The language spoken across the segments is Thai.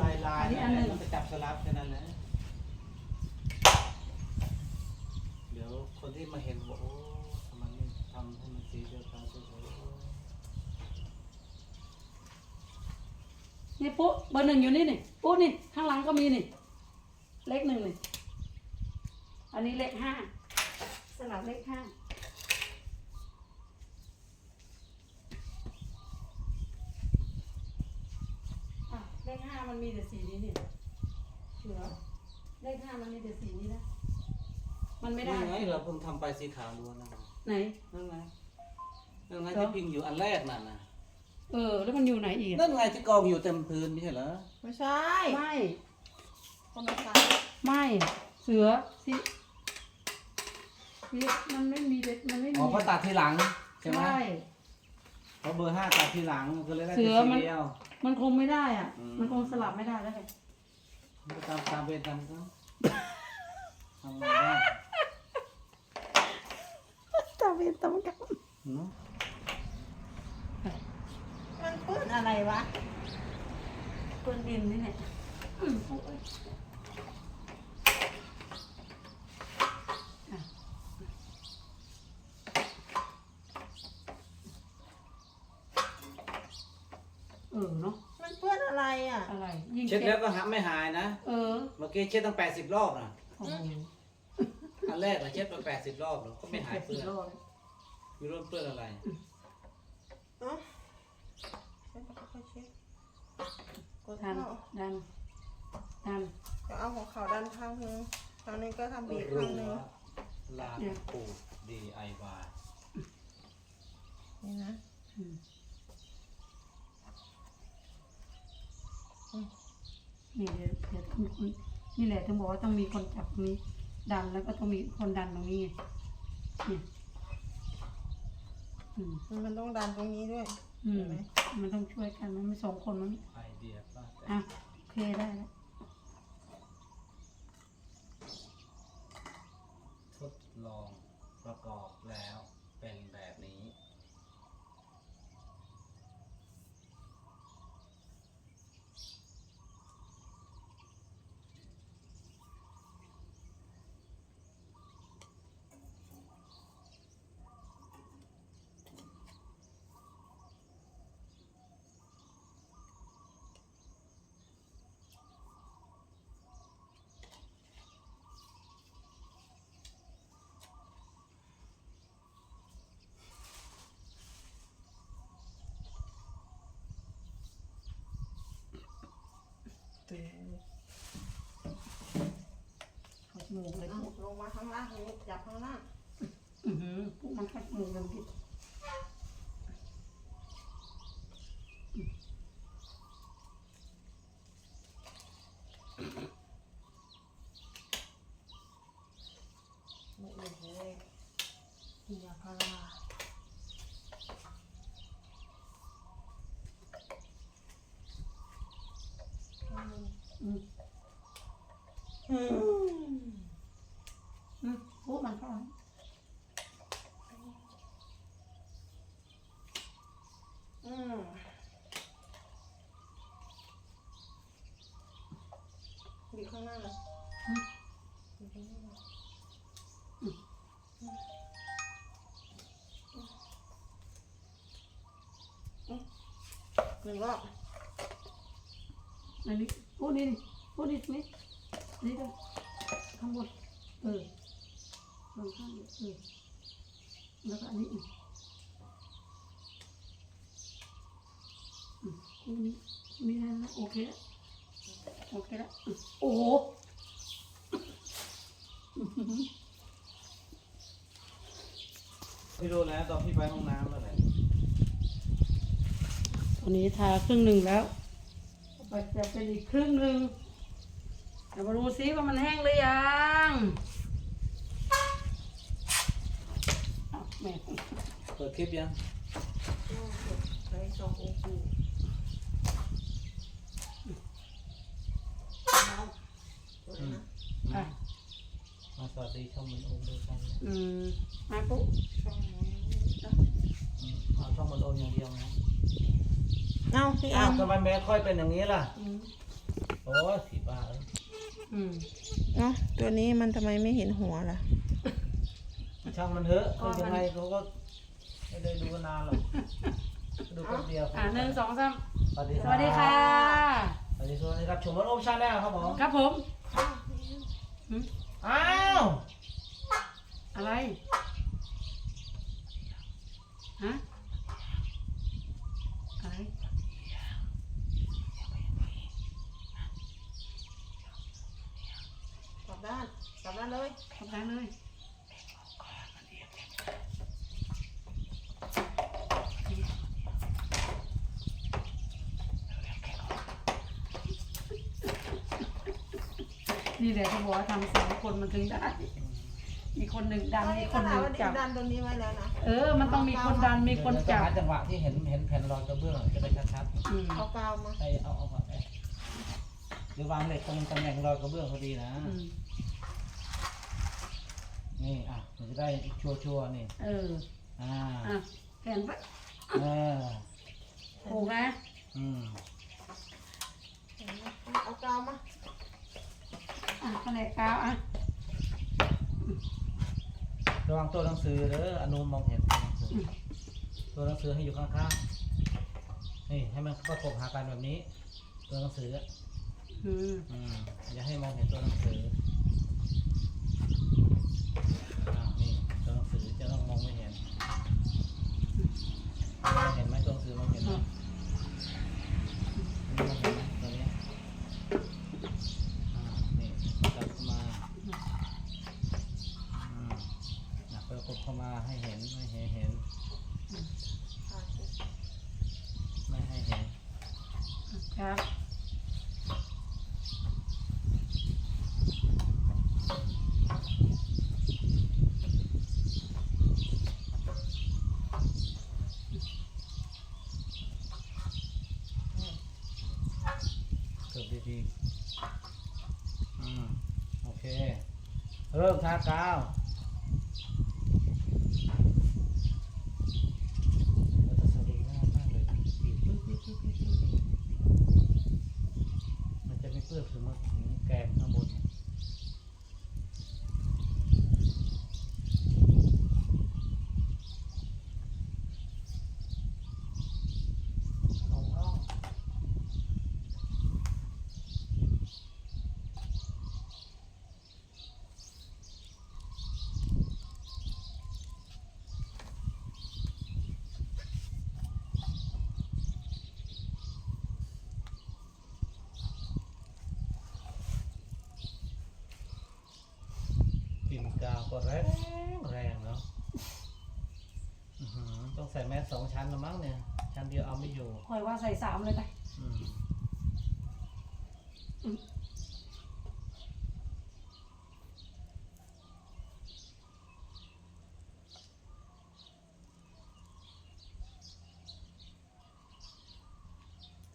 ลายลายอันนี้อันหนึ่ง มันจะจับสลับแค่นั้นแหละเดี๋ยวคนที่มาเห็นบอกโอ้ทำไมไม่ทำให้มันสีเดียวกันสวยๆโอ้นี่ปุ๊เบอร์หนึ่งอยู่นี่นี่ปุ๊นี่ข้างหลังก็มีนี่ เลขหนึ่งนี่อันนี้เลขห้าสลับเลขห้าอะเล ขห้ามันมีแต่สีนี้นี่เหลือเลขห้ามันมีแต่สีนี้นะ มันไม่ได้นี่ไงเราเพิ่งทำไปสีขาวล้วนนะไหน นั่นไงนั่นไงเหรอที่พิงอยู่อันแรกนั่นนะเออ แล้วมันอยู่ไหนอีกนั่นไงที่กองอยู่เต็มพื้นไม่ใช่เหรอไม่ใช่ไม่คนละสายไม่เสือสิสิมันไม่มีเด็ดมันไม่มีอ๋อเพราะตัดทีหลังใช่ไหมใช่ เพราะเบอร์ห้าตัดทีหลังก็เลยได้เสืแต่อสีมันเดียว มันคงไม่ได้อะ อืม มันคงสลับไม่ได้แล้วไงก็ตามตามเวรตามเขาทำไงได้ตาเป็นตำกับเนาะมันปื้นอะไรวะปืนดินนี่แหละอืมโอ้ยอะเออเนาะ มันเปื้อนอะไร อะอะไร ยิ่งเช็ดแล้วก็หาไม่หายนะ เออเมื่อกี้เช็ดตั้งแปดสิบรอบนะโอ้โหอันแรกนะเช็ดไปแปดสิบรอบแล้วก็ไม่หายเปื้อนจ็ดสิบโลเลยไม่รู้มันเปื้อนอะไรเอ้าเช็ดแล้วก็ค่อยเช็ดกดดันเข้าดันดันเดี๋ยวเอาของเขาดันข้างนึงข้างนี้ก็ทำบีบข้างนึงลาปู DIY นี่นะ อืม นี่เดี๋ยวเดี๋ยวต้องคนนี่แหละถึงบอกว่าต้องมีคนจับตรงนี้ ดันแล้วก็ต้องมีคนดันตรงนี้ไงเนี่ยอืมมันต้องดันตรงนี้ด้วยอืมเห็นไหมมันต้องช่วยกันมันไม่สองคนมันไอเดียป้าแต่อะโอเคได้แล้วทดลองประกอบแล้วเป็นแบบนี้ เขาจมูกเลย เอาลง มาข้างล่างนี้จับข้างล่าง อือหือพวกมันขัดจมูกเลยพี่ ไม่เห็นเลยยาพาราอืม อืม อืม อืมพวกมันเข้ามา อืมบีบข้างหน้าเลยบีบข้างหน้าเลยห นึ่งรอบอันนี้พวกนี้นี่พวกนี้นี่นี่ด้วยข้างบนเออลงข้างเออแล้วก็อันนี้อีกอืมพวกนี้นี่ได้แล้วโอเคแล้วโอเคแล้วอืมโอ้โหพี่รู้แล้วตอนพี่ไปห้องน้ำแล้วแหละ วันนี้ทาครึ่งหนึ่งแล้วไปจะเป็นอีกครึ่งหนึ่งเดี๋ยวมาดูซิว่ามันแห้งหรือยังอ้าวแม่เปิดคลิปยังใส่สององค์ปู่เอาตัวไหนนะอะมาสวัสดีช่องมันโอมด้วยกันอืมมาปุ๊บช่องไหนเอาช่องมันโอมอย่างเดียวนะ เอาพี่อ้าเอาวทำไมแม่ค่อยเป็นอย่างนี้ล่ะอืมโอ้ยผีบ้าเอ้ยอืมเนาะตัวนี้มันทำไมไม่เห็นหัวล่ะ ช่างมันเถอะคือยังไงเขาก็ไม่ได้ดูนานหรอก ดูแป๊บเดียวอ่าหนึ่งสองสามสวัสดีสวัสดีค่ะ สวัสดีสวัสดีครับชมรถโอมชาแนลครับผมครับผมหึอ้าวอะไร ฮะ อะไร กลับด้านกลับด้านเลย ทำได้เลย นี่แหละที่บอกว่าทำสองคนมันถึงได้ มีคนหนึ่งดันมีคนหนึ่งจับดันตรงนี้ไว้แล้วนะเออ มันต้องมีคนดันมีคนเดี๋ยวจับจะหาจังหวะที่เห็นเห็นแผ่นรอยกระเบื้องจะได้ชัดอืมเอากาวมาๆไอเอาเอาก่อนไอเดี๋ยววางเหล็กตรงตำแหน่งรอยกระเบื้องพอดีนะอืมนี่อะมันจะได้ชัวร์ๆนี่ เออ อ่าอะแผ่นปะเออถูกนะอืมเอากาวมา อะแผนกกาวอะระวังตัวหนังสือเด้ออนุมองเห็นตัวหนังสือตัวหนังสือให้อยู่ข้างๆนี่ให้มันประกบหากันแบบนี้ ตัวหนังสืออืมอืมอย่าให้มองเห็นตัวหนังสืออ่านี่ตัวหนังสือจะต้องมองไม่เห็นมองเห็นไหมตัวหนังสือมองเห็นไหม อะ อันนี้มองเห็นไหมตัวเนี้ยอ่านี่จับเข้ามาอืมนะประกบเข้ามาให้เห็นไม่ให้เห็น ไม่ให้เห็น ครับ เกือบดีๆอืมโอเค เริ่มทากาวเราจะสลิงง่ายมากเลยบีบปึ๊บปึ๊บปึ๊บปึ๊บปึ๊บมันจะไม่เปื้อนถึงมาถึงแกมข้างบนเนี่ยเอาเอา กลิ่นกาวก็แรงแรงเนาะอื้อหือต้องใส่แมสสองชั้นละมั้งเนี่ย ชั้นเดียวเอาไม่อยู่คอยว่าใส่สามเลยไป อืม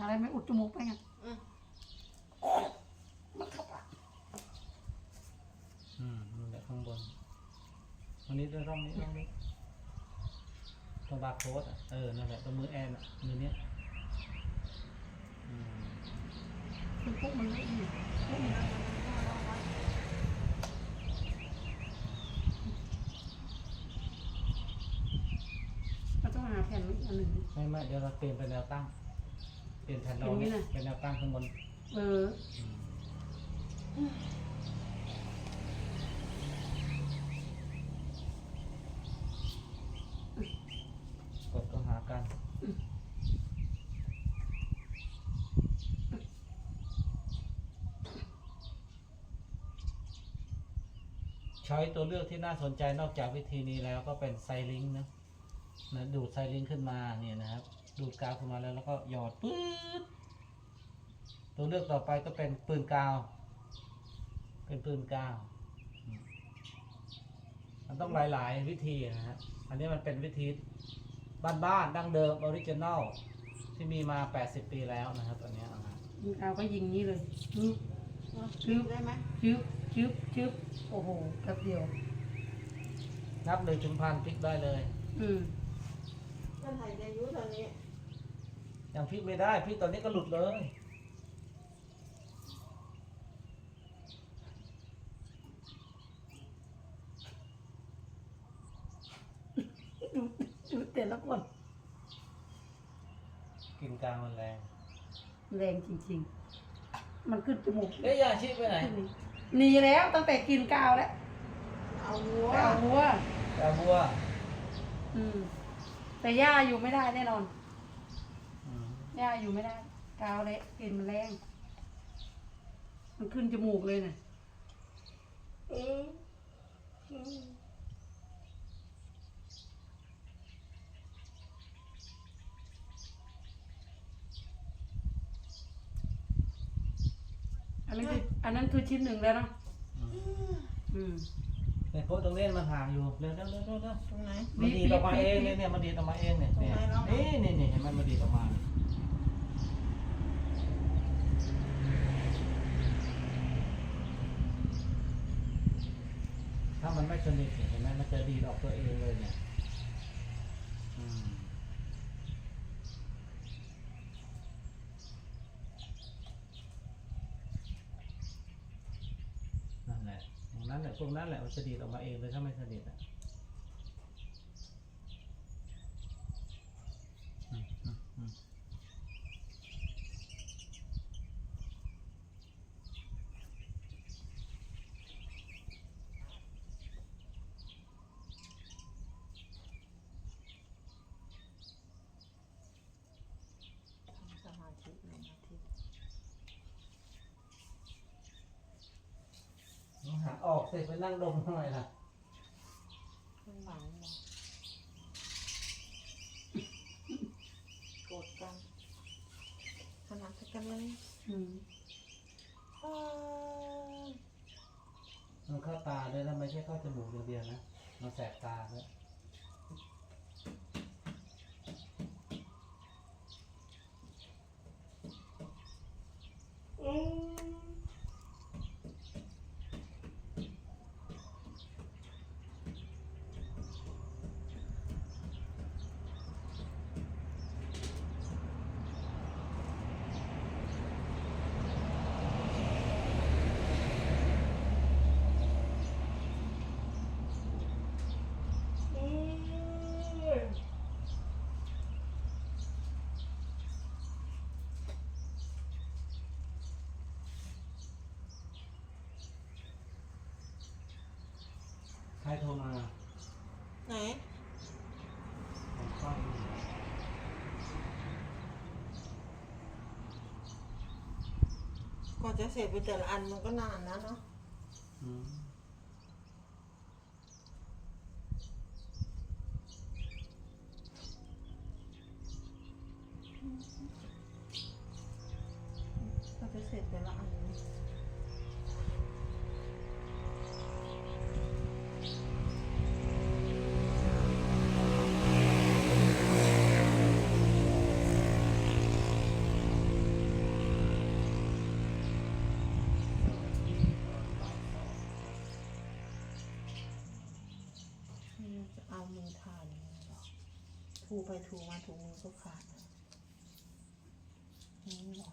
อะไรไม่อุดจมูกไปไง อืม อืมนั่นแหละข้างบนอันนี้ต้องร่องนี้ร่องนี้ตรงบาร์โค้ดอะเออ นั่นแหละตรงมือแอนอะมือเนี้ยอืมคือพวกมันไม่ดีพวกมันก็ต้องหาแผ่นอีกอันหนึ่ง ไม่ไม่เดี๋ยวเราเปลี่ยนเป็นแนวตั้ง เปลี่ยนแผ่นรองอย่างนี้เนี่ยนะเป็นแนวตั้งข้างบนเออ อืมกดก็หากัน ช้อยตัวเลือกที่น่าสนใจนอกจากวิธีนี้แล้วก็เป็นไซลิงค์นะนะดูดไซลิงค์ขึ้นมาเนี่ยนะครับ ดูดกาวขึ้นมาแล้วแล้วก็หยอดปื๊ดตัวเลือกต่อไปก็เป็นปืนกาว เป็นปืนกาวอืมมันต้องหลาย ๆ วิธีนะฮะอันนี้มันเป็นวิธีบ้านๆดั้งเดิมออริจินอลที่มีมา 80 ปีแล้วนะครับ อันเนี้ยนะยิงเอาก็ยิงนี้เลยจึ๊บยืได้ไหมจึ๊บ ชึบชึบโอ้โหครับเดียว นับเลยถึงพันพลิกได้เลย อืมมันถ่ายในยุตอนนี้ยังพลิกไม่ได้พลิกตอนนี้ก็หลุดเลย ดูดูแต่ละคนกินกลางมันแรง แรงจริง ๆ มันขึ้นจมูกเอ้ะยาชีพไปไหน หนีแล้วตั้งแต่กินกาวแล้วเอาวัวไปเอาวัวกาบัวอืม แต่ย่าอยู่ไม่ได้แน่นอนอืมย่าอยู่ไม่ได้ กาวเละกลิ่นมันแรง มันขึ้นจมูกเลยน่ะ อืมอืม อันนั้นคืออันนั้นคือชิ้นหนึ่งแล้วเนาะอืมอืมเนี่ยโพสตรงเล่นมันห่างอยู่เร็วเร็วเร็วเร็วเร็วตรงไหนมันดีดออกมาเองเนี่ยเนี่ยมันดีดออกมาเองเนี่ยเนี่ยตรงไหนแล้วนี่นี่นี่เห็นมันมันดีดออกมาถ้ามันไม่สนิทเห็นไหมมันจะดีดออกตัวเองเลยเนี่ยอืมนั่นแหละ อย่างนั้นแหละมันจะดีดออกมาเองเลยถ้าไม่สนิทอะสมาธิหนึ่งนาที หาออก สิไปนั่งดมทำไมล่ะข้างหลังเหรอโกรธกันขนาดกันเลยอืมอ้าวมันเข้าตาด้วยนะไม่ใช่เข้าจมูกอย่างเดียวนะมันแสบตาด้วย อืม อืม ใคร โทรมาไหนผมฟังกว่าจะเสร็จไปแต่ละอันมันก็นานนะเนาะ อืม ก็จะเสร็จแต่ละอัน ไม่รู้จะเอามือทานยังไงหรอก ถูไปถูมาถูมือก็ขาดนี่หรอ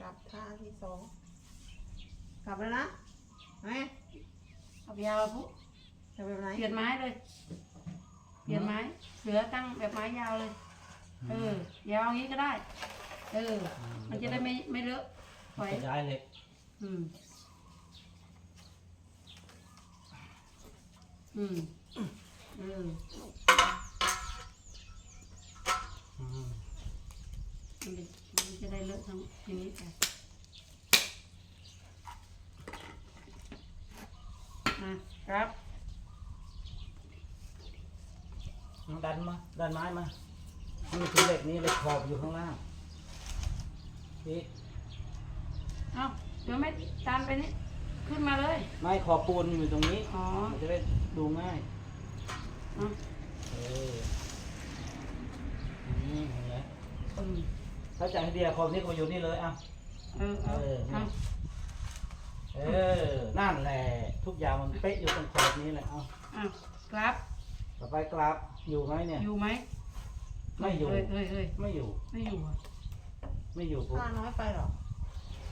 กลับท่าที่สองกลับแล้วนะไหมเอาไปยาวปุ๊บจะแบบไหนเปลี่ยนไม้เลย เปลี่ยนไม้ เสือตั้งแบบไม้ยาวเลย เออ ยาวอย่างนี้ก็ได้ เออ มันจะได้ไม่ไม่เลอะถอยจะย้ายเหล็กอืม อืมเอออืมมันจะมันจะได้เลอะทั้งอย่างนี้ไปอะครับดันมาดันไม้มานี่คือเหล็กนี้เหล็กขอบอยู่ข้างล่าง นี่เอ้าเดี๋ยวไม่ตามไปนี่ ขึ้นมาเลย ไม้ขอบปูนอยู่ตรงนี้อ๋อ มันจะได้ดูง่ายเอะเอออืมเห็นไหมอืมถ้าจะให้เดียขอบนี้ก็มาอยู่นี่เลยอะ เออเออเออ เอาเออ นั่นแหละ ทุกอย่างมันเป๊ะอยู่ตรงขอบนี้แหละเอาอะครับ ต่อไปกราฟอยู่ไหมเนี่ย อยู่ไหมไม่อยู่ เฮ้ยเฮ้ยเฮ้ยไม่อยู่ ไม่อยู่อะ ไม่อยู่ปุ๊บผ้าน้อยไปเหรอ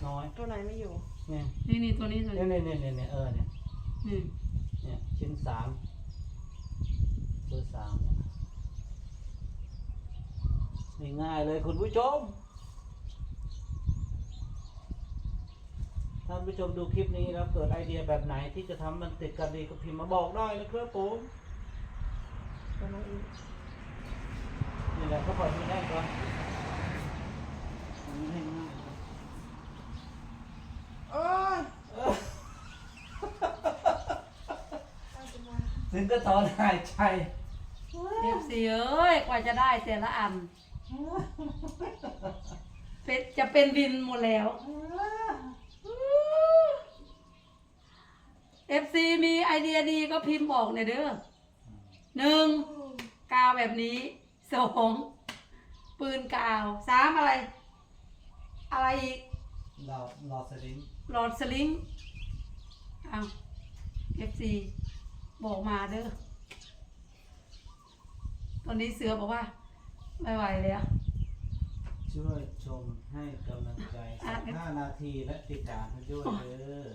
น้อยตัวไหนไม่อยู่ เนี่ยนี่นี่ตัวนี้ตัวเนี่ยนี้เนี่ยเนี่ยเนี่ยเออเนี่ยนี่เนี่ยชิ้นสามเบอร์สามเนี่ยนี่ง่ายเลยคุณผู้ชมท่านผู้ชมดูคลิปนี้แล้วเกิดไอเดียแบบไหนที่จะทำมันติดกันดีก็พิมพ์มาบอกได้นะครับผมตัวไหนอีกนี่แหละก็ปล่อยมันได้ก่อนมันให้ง่ายครับ โอ้ย เออถึ งก็ถอนหายใจเอฟซีเอ้ยกว่าจะได้แต่ละอันเป็นจะเป็นดินหมดแล้วเอฟซีมีไอเดียดีก็พิมพ์บอกหน่อยเด้อหนึ่งกาวแบบนี้สองปืนกาวสามอะไร อะไรอีกเรารอสลิงหลอดสลิงเอาเอฟซี บอกมาเด้อ ตอนนี้เสือบอกว่า ไม่ไหวแล้ว ช่วยชมให้กำลังใจอะสักห้านาทีและติดตามให้ด้วยเด้อ